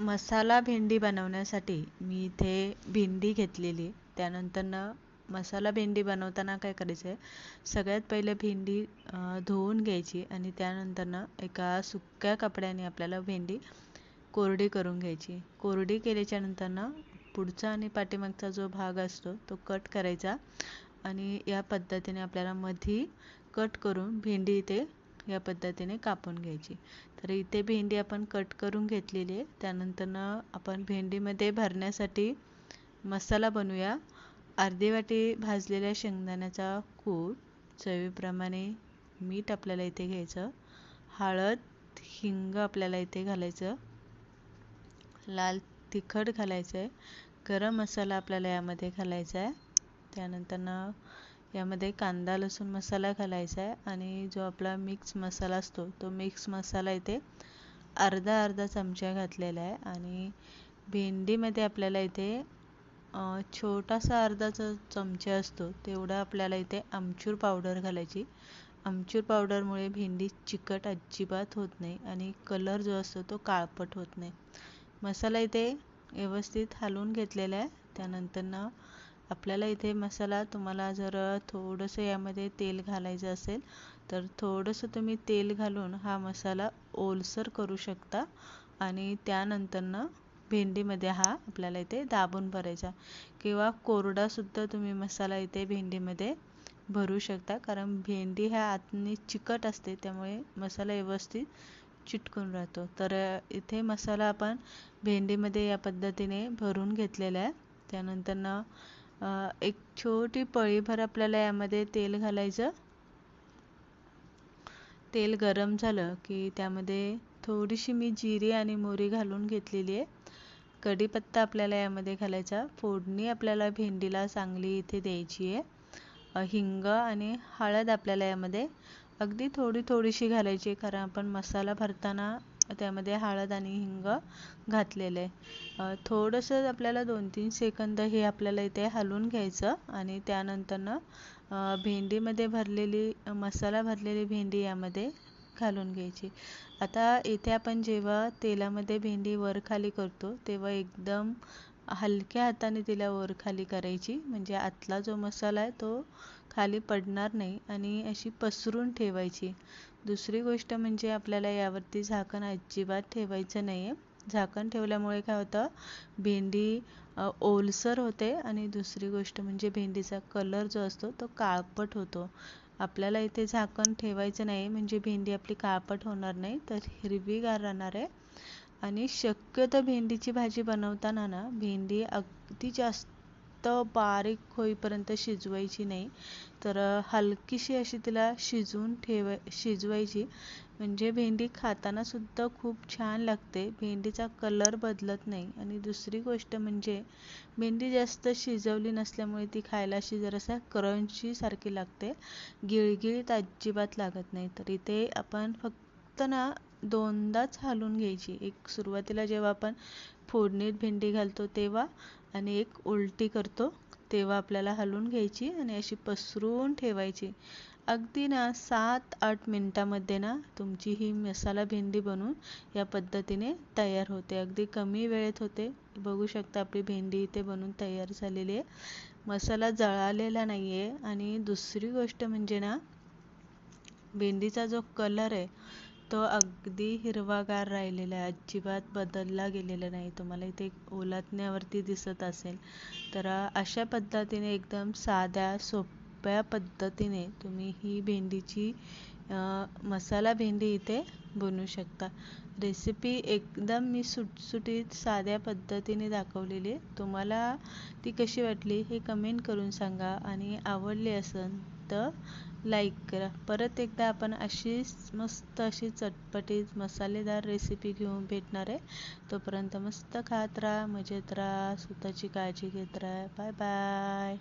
मसाला भेंडी बनवण्यासाठी मी इथे भेंडी घेतलेली. त्यानंतरनं मसाला भेंडी बनवताना काय करायचं आहे सगळ्यात पहिले भेंडी धुवून घ्यायची आणि त्यानंतरनं एका सुक्या कपड्याने आपल्याला भेंडी कोरडी करून घ्यायची. कोरडी केल्याच्या नंतरनं पुढचा आणि पाठीमागचा जो भाग असतो तो कट करायचा. आणि या पद्धतीने आपल्याला मधी कट करून भेंडी इथे या पद्धतीने कापून घ्यायची. तर इथे भेंडी आपण कट करून घेतलेली आहे. त्यानंतरनं आपण भेंडीमध्ये भरण्यासाठी मसाला बनवूया. अर्धी वाटी भाजलेल्या शेंगदाण्याचा कूट चवीप्रमाणे मीठ आपल्याला इथे घ्यायचं. हळद हिंग आपल्याला इथे घालायचं. लाल तिखट घालायचं आहे गरम मसाला आपल्याला यामध्ये घालायचा आहे त्यानंतरनं यामध्ये कांदा लसूण मसाला घालायचा आहे आणि जो आपला मिक्स मसाला असतो तो मिक्स मसाला इथे अर्धा अर्धा चमचा घातलेला आहे आणि भेंडीमध्ये आपल्याला इथे छोटासा अर्धा चमचा असतो तेवढा आपल्याला इथे आमचूर पावडर घालायची. आमचूर पावडरमुळे भेंडी चिकट अजिबात होत नाही आणि कलर जो असतो तो काळपट होत नाही. मसाला इथे व्यवस्थित हलवून घेतलेला आहे. त्यानंतरनं आपल्याला इथे मसाला तुम्हाला जर थोडंसं यामध्ये तेल घालायचं असेल तर थोडंसं तुम्ही तेल घालून हा मसाला ओलसर करू शकता. आणि त्यानंतरनं भेंडीमध्ये हा आपल्याला इथे दाबून भरायचा. किंवा कोरडासुद्धा तुम्ही मसाला इथे भेंडीमध्ये भरू शकता. कारण भेंडी ह्या आतनी चिकट असते त्यामुळे मसाला व्यवस्थित चिटकून राहतो. तर इथे मसाला आपण भेंडीमध्ये या पद्धतीने भरून घेतलेला आहे. त्यानंतरनं एक छोटी पळीभर आपल्याला यामध्ये तेल घालायचं. तेल गरम झालं की त्यामध्ये थोडीशी मी जिरी आणि मोरी घालून घेतलेली आहे. कढीपत्ता आपल्याला यामध्ये घालायचा. फोडणी आपल्याला भेंडीला चांगली इथे द्यायची आहे. हिंग आणि हळद आपल्याला यामध्ये अगदी थोडी थोडीशी घालायची कारण आपण मसाला भरताना त्यामध्ये हळद आणि हिंग घातलेलं. आहे थोडंसं आपल्याला दोन तीन सेकंद हे आपल्याला इथे हलवून घ्यायचं आणि त्यानंतरनं भेंडीमध्ये भरलेली मसाला भरलेली भेंडी यामध्ये घालून घ्यायची. आता इथे आपण जेव्हा तेलामध्ये भेंडी वर खाली करतो तेव्हा एकदम हलक्या हाताने तिला वर खाली करायची. म्हणजे आतला जो मसाला आहे तो खाली पडणार नाही आणि अशी पसरून ठेवायची. दुसरी गोष्ट म्हणजे आपल्याला यावरती झाकण अजिबात ठेवायचं नाही आहे झाकण ठेवल्यामुळे काय होतं? भेंडी ओलसर होते आणि दुसरी गोष्ट म्हणजे भेंडीचा कलर जो असतो तो काळपट होतो. आपल्याला इथे झाकण ठेवायचं नाही. म्हणजे भेंडी आपली काळपट होणार नाही. तर हिरवीगार राहणार आहे. आणि शक्यतो भेंडीची भाजी बनवताना ना भेंडी अगदी जास्त बारीक होईपर्यंत शिजवायची नाही. तर हलकीशी अशी तिला शिजवून ठेवाय शिजवायची. म्हणजे भेंडी खाताना सुद्धा खूप छान लागते. भेंडीचा कलर बदलत नाही. आणि दुसरी गोष्ट म्हणजे भेंडी जास्त शिजवली नसल्यामुळे ती खायला अशी जरासा क्रंची सारखी लागते. गिळगिळीत अजिबात लागत नाही. तर इथे आपण फक्त ना दोनदाच हालून घ्यायची. एक सुरुवातीला जेव्हा आपण फोडणीत भेंडी घालतो तेव्हा आणि एक उलटी करतो तेव्हा आपल्याला हलवून घ्यायची आणि अशी पसरून ठेवायची. अगदी ना सात आठ मिनटामध्ये ना तुमची ही मसाला भेंडी बनवून या पद्धतीने तयार होते. अगदी कमी वेळेत होते. बघू शकता आपली भेंडी इथे बनवून तयार झालेली आहे. मसाला जळालेला नाही आहे आणि दुसरी गोष्ट म्हणजे ना भेंडीचा जो कलर आहे तो अगदी हिरवागार राहिलेला आहे. अजिबात बदलला गेलेला नाही. तुम्हाला इथे ओलातण्यावरती दिसत असेल. तर अशा पद्धतीने एकदम साध्या सोप्या पद्धतीने तुम्ही ही भेंडीची मसाला भेंडी इथे बनवू शकता. रेसिपी एकदम मी सुटसुटीत साध्या पद्धतीने दाखवलेली तुम्हाला ती कशी वाटली हे कमेंट करून सांगा. आणि आवडली असेल तर लाईक करा. परत एकदा आपण अशीच मस्त अशी चटपटीत मसालेदार रेसिपी घेऊन भेटणार आहे. तोपर्यंत मस्त खात राहा मजेत राहा स्वतःची काळजी घेत राहा. Bye bye